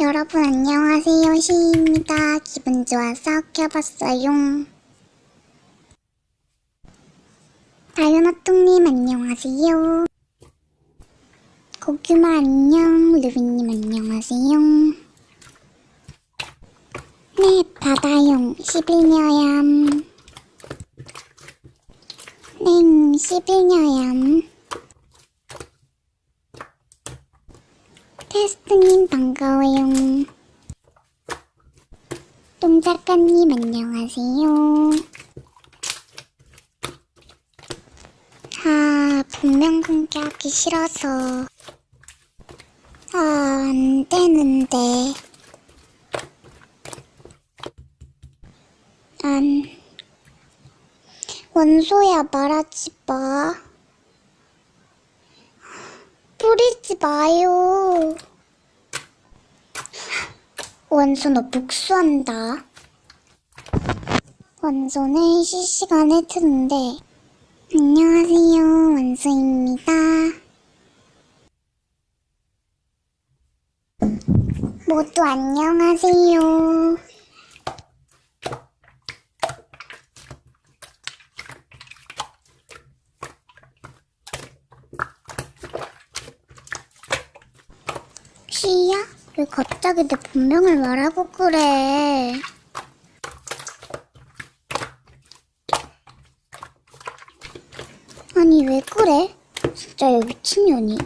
여러분 안녕하세요 시입니다. 기분 좋아서 켜봤어요. 다윤아똥님 안녕하세요. 고규마 안녕, 루비님 안녕하세요. 네, 바다용 11녀얌. 네, 11녀얌. 테스트님 반가워요. 똥작가님 안녕하세요. 아, 분명 공개하기 싫어서. 아, 안 되는데. 안. 원소야 말하지 마. 뿌리지 마요. 원소 너 복수한다. 원소는 실시간에 트는데 안녕하세요 원소입니다. 모두 안녕하세요. 시야? 왜 갑자기 내 본명을 말하고 그래? 아니 왜 그래? 진짜 얘 미친년이.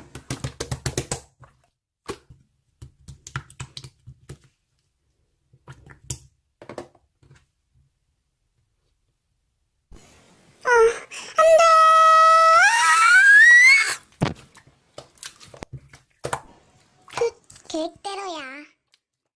ケーキテや。